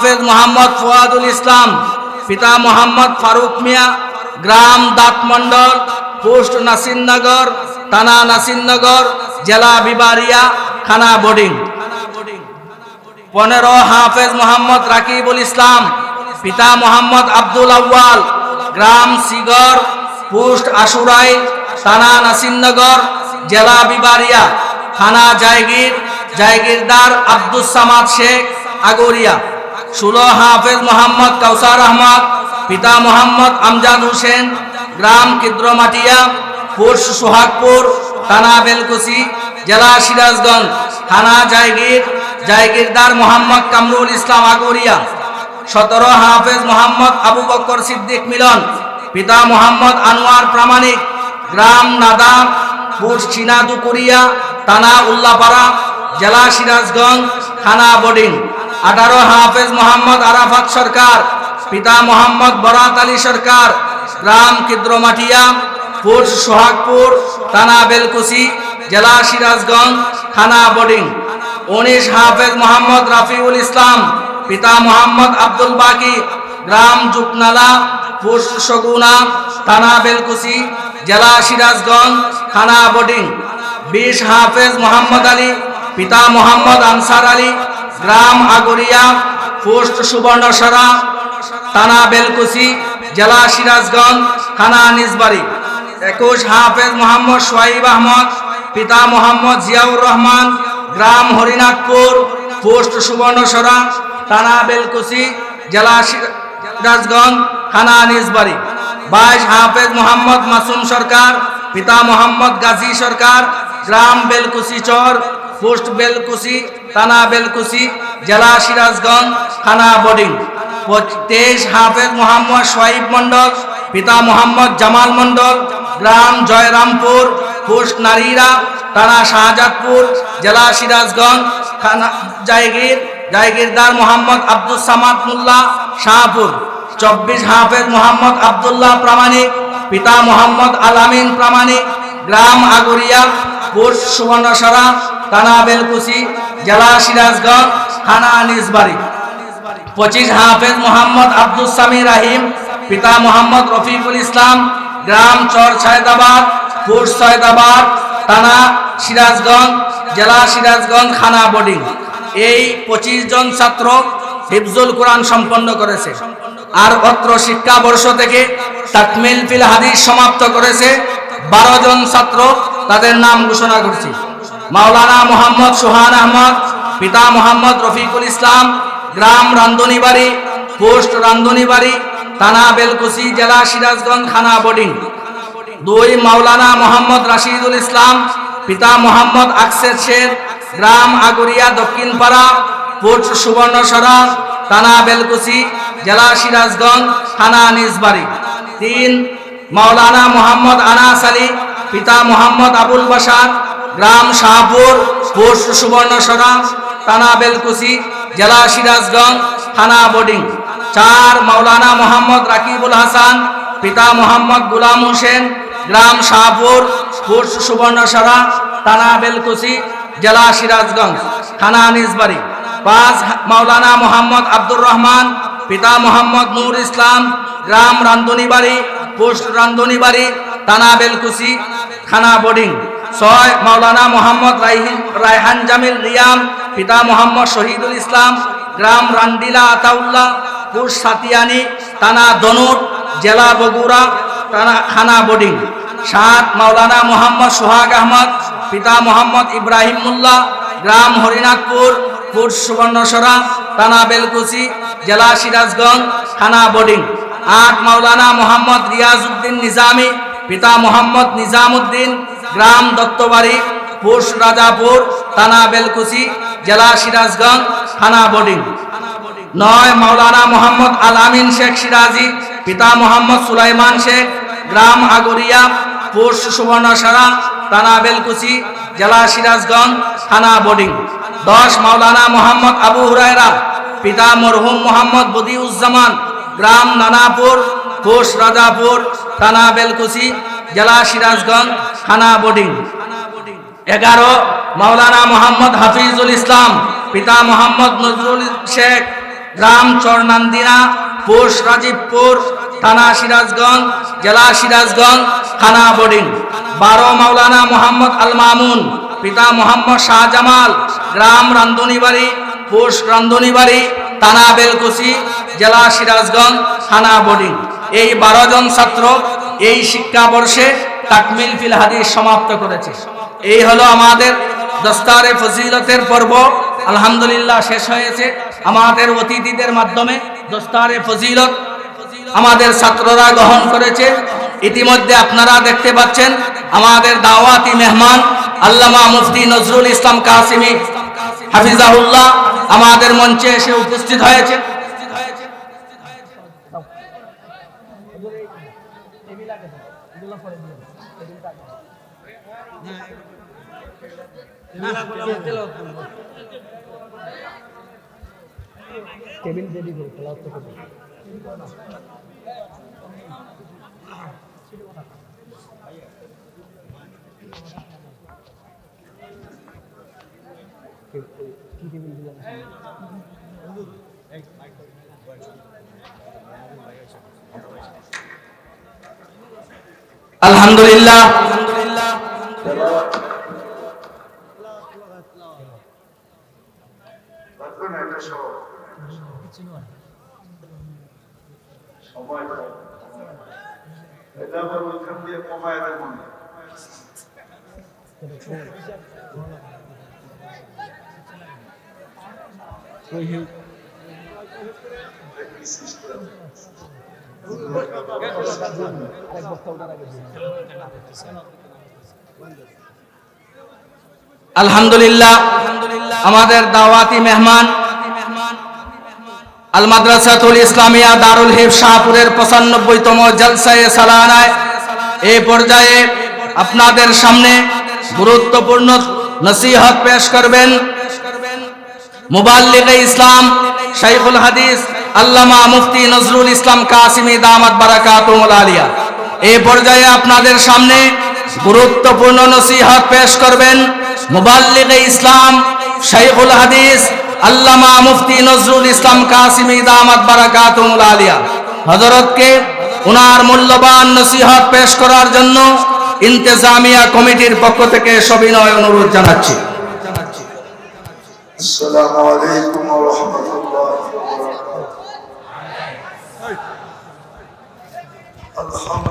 হাফেজ মোহাম্মদ ফুয়াদুল ইসলাম, পিতা মোহাম্মদ ফারুক মিয়া, গ্রাম দাঁতমন্ডল পোস্ট নাসিরনগর, থানা নাসিরনগর, জেলা বিবারিয়া থানা বোর্ডিং। পনেরো হাফেজ মোহাম্মদ রাকিবুল ইসলাম, পিতা মোহাম্মদ আব্দুল আউয়াল, গ্রাম সিগর, পোস্ট আশুরাই, থানা নাসিরনগর, জেলা বিবারিয়া থানা জায়গির, জায়গিরদার আব্দুস সামাদ শেখ, আগরিয়া। ষোলো হাফেজ মোহাম্মদ কাউসার আহমদ, পিতা মোহাম্মদ আমজাদ হোসেন, গ্রাম কিদ্রমাটিয়া পোস্ট সোহাগপুর, থানা বেলকুসি জেলা সিরাজগঞ্জ, থানা জায়গির, জায়গিরদার মোহাম্মদ কামরুল ইসলাম আগরিয়া, সতেরো হাফেজ মোহাম্মদ আবু বকর সিদ্দিক মিলন, পিতা মোহাম্মদ আনোয়ার প্রামাণিক, গ্রাম নাদা পুর চিনাদুকুরিয়া থানা উল্লাপাড়া, জেলা সিরাজগঞ্জ, থানা বোর্ডিং আঠারো হাফেজ মোহাম্মদ আরাফাত সরকার, পিতা মোহাম্মদ বরাত আলী সরকার, গ্রাম কিদ্রমাটিয়া পুর সোহাগপুর, থানা বেলকুসি জেলা সিরাজগঞ্জ, থানা বোর্ডিং উনিশ হাফেজ মোহাম্মদ রাফিউল ইসলাম, পিতা মোহাম্মদ আব্দুল বাকি, গ্রাম জুকনালা পোস্ট সগুনা, থানা বেলকুসি জেলা সিরাজগঞ্জ, থানা বোর্ডিং বিশ হাফেজ মোহাম্মদ আলী, পিতা মোহাম্মদ আনসার আলী গ্রাম আগরিয়া, পোস্ট সুবর্ণসরা থানা বেলকুসি জেলা সিরাজগঞ্জ, থানা নিজবাড়ি। একুশ হাফেজ মোহাম্মদ সোহাইব আহমদ, পিতা মোহাম্মদ জিয়াউর রহমান, গ্রাম হরিনাথপুর পোস্ট সুবর্ণসরা থানা বেলকুসি জেলা সিরাজগঞ্জ, থানা নিজবাড়ি। বাইশ হাফেজ মোহাম্মদ মাসুম সরকার, পিতা মোহাম্মদ গাজী সরকার, গ্রাম বেলকুসি চর পোস্ট বেলকুসি থানা বেলকুসি জেলা সিরাজগঞ্জ, থানা বোর্ডিং। তেইশ হাফেজ মোহাম্মদ সোয়াইব মণ্ডল, পিতা মোহাম্মদ জামাল মণ্ডল, গ্রাম জয়রামপুর, পোস্ট নারীরা, থানা শাহজাদপুর, জেলা সিরাজগঞ্জ, থানা জায়গির, জায়গিরদার মোহাম্মদ আব্দুল সামাদ মোল্লা, শাহপুর। চব্বিশ হাফেজ মোহাম্মদ আবদুল্লাহ প্রামাণিক, পিতা মোহাম্মদ আলামিন প্রামাণিক গ্রাম আগরিয়া পোস্ট সুবর্ণসরা থানা বেলকুসি জেলা সিরাজগঞ্জ, থানা নিজবাড়ি। পঁচিশ হাফেজ মোহাম্মদ আব্দুল সামি রাহিম, পিতা মোহাম্মদ রফিকুল ইসলাম, গ্রাম চর সায়দাবাদ পোস্ট সয়দাবাদ, থানা সিরাজগঞ্জ, জেলা সিরাজগঞ্জ, খানা বোর্ডিং। এই পঁচিশ জন ছাত্র হিফজুল কোরআন সম্পন্ন করেছে। আর অত্র শিক্ষাবর্ষ থেকে তাকমিল ফিল হাদিস সমাপ্ত করেছে। বারো জন ছাত্র তাদের নাম ঘোষণা করছি। মাওলানা মোহাম্মদ সোহান আহমদ, পিতা মোহাম্মদ রফিকুল ইসলাম, গ্রাম রান্ধনীবাড়ি, পোস্ট রান্ধনীবাড়ি, থানা বেলকুসি জেলা সিরাজগঞ্জ, খানা বোর্ডিং। দুই মাওলানা মোহাম্মদ রাশিদুল ইসলাম, পিতা মোহাম্মদ আকসের শেখ গ্রাম আগরিয়া দক্ষিণপাড়া পোর্ট সুবর্ণসরা থানা বেলকুসি জেলা সিরাজগঞ্জ, থানা নিজবাড়ি। তিন মাওলানা মোহাম্মদ আনাস আলী, পিতা মোহাম্মদ আবুল বাসার গ্রাম শাহপুর পোস্ট সুবর্ণসরা থানা বেলকুসি জেলা সিরাজগঞ্জ, থানা বোর্ডিং। চার মাওলানা মোহাম্মদ রাকিবুল হাসান, পিতা মোহাম্মদ গুলাম হোসেন, গ্রাম শাহপুর পোস্ট সুবর্ণসরা থানা বেলকুসি জেলা সিরাজগঞ্জ, থানা নিজবাড়ি। পাঁচ মাওলানা মোহাম্মদ আব্দুর রহমান, পিতা মোহাম্মদ নূর ইসলাম, গ্রাম রান্ধনীবাড়ি পোস্ট রান্ধনীবাড়ি থানা বেলকুসি থানা বোর্ডিং। ছয়, মাওলানা মোহাম্মদ রায়হান জামিল রিয়াম, পিতা মোহাম্মদ শহীদুল ইসলাম, গ্রাম রান্ডিলা আতাউল্লাহ পোস্ট সাতিয়ানি, থানা দনুর, জেলা বগুড়া, থানা খানা বোর্ডিং। সাত, মাওলানা মোহাম্মদ সোহাগ আহমদ, পিতা মোহাম্মদ ইব্রাহিম মোল্লা, গ্রাম হরিনাথপুর পুর সুবর্ণসরা, থানা বেলকুচি, জেলা সিরাজগঞ্জ, থানা বোর্ডিং। আট মাওলানা মোহাম্মদ রিয়াজ উদ্দিন নিজামি, পিতা মোহাম্মদ নিজামুদ্দিন, গ্রাম দত্তবাড়ি পোস্ট রাজাপুর, থানা বেলকুচি, জেলা সিরাজগঞ্জ, থানা বোর্ডিং নয় মাওলানা মোহাম্মদ আলামিন শেখ সিরাজি, পিতা মোহাম্মদ সুলাইমান শেখ, গ্রাম আগরিয়া পোস্ট সুবর্ণসরা থানা বেলকুচি, জেলা সিরাজগঞ্জ, থানা বোর্ডিং দশ মাওলানা মোহাম্মদ আবু হুরায়রা, পিতা মরহুম মোহাম্মদ বদিউজ্জামান গ্রাম নানাপুর পোস্ট রাজাপুর, থানা বেলকুচি, জেলা সিরাজগঞ্জ, থানা বোর্ডিং এগারো, মাওলানা মোহাম্মদ হাফিজুল ইসলাম, পিতা মোহাম্মদ নজরুল শেখ, গ্রাম চরনান্দিনা পোস্ট রাজীবপুর, থানা সিরাজগঞ্জ, জেলা সিরাজগঞ্জ, থানা বোর্ডিং বারো, মাওলানা মোহাম্মদ আল মামুন পিতা মোহাম্মদ শাহজামাল, গ্রাম রান্ধনীবাড়ি পোস্ট রান্ধনীবাড়ি, থানা বেলকুচি জেলা সিরাজগঞ্জ থানা বোর্ডিং। এই বারো জন ছাত্র এই শিক্ষাবর্ষে তাকমিল ফিল হাদিস সমাপ্ত করেছে। এই হলো আমাদের দস্তারে ফজিলতের পর্ব। আলহামদুলিল্লাহ শেষ হয়েছে। আমাদের অতিথিদের মাধ্যমে দস্তারে ফজিলত আমাদের ছাত্ররা গ্রহণ করেছে। ইতিমধ্যে আপনারা দেখতে পাচ্ছেন আমাদের দাওয়াতি মেহমান আল্লামা মুফতি নজরুল ইসলাম কাসিমি। হাফিজাহুল্লাহ আমাদের মঞ্চে এসে উপস্থিত হয়েছে। টেবিল রেডি করে হতে হবে কি টেবিল দিলেন আলহামদুলিল্লাহ। একটা আলহামদুলিল্লাহ, আমাদের দাওয়াতি মেহমান আল মাদ্রাসাতুল ইসলামিয়া দারুল হিফ শাহপুরের পঁচানব্বইতম জলসায়ে সালানায় এই পর্যায়ে আপনাদের সামনে গুরুত্বপূর্ণ নসিহত পেশ করবেন। মুবাল্লিগ ইসলাম শাইখুল হাদিস আল্লামা মুফতি নজরুল ইসলাম কাসিমি দামাত বারাকাতুমুল আলিয়া। এই পর্যায়ে আপনাদের সামনে গুরুত্বপূর্ণ নসিহত পেশ করবেন মুবাল্লিগ ইসলাম শাইখুল হাদিস আল্লামা মুফতি নজরুল ইসলাম কাসিমি দামাত বারাকাতুমুল আলিয়া। হযরতকে ওনার মূল্যবান নসিহত পেশ করার জন্য ইন্তেজামিয়া কমিটির পক্ষ থেকে সবিনয় অনুরোধ জানাচ্ছি। আসসালামু আলাইকুম ওয়া রাহমাতুল্লাহ। الحمد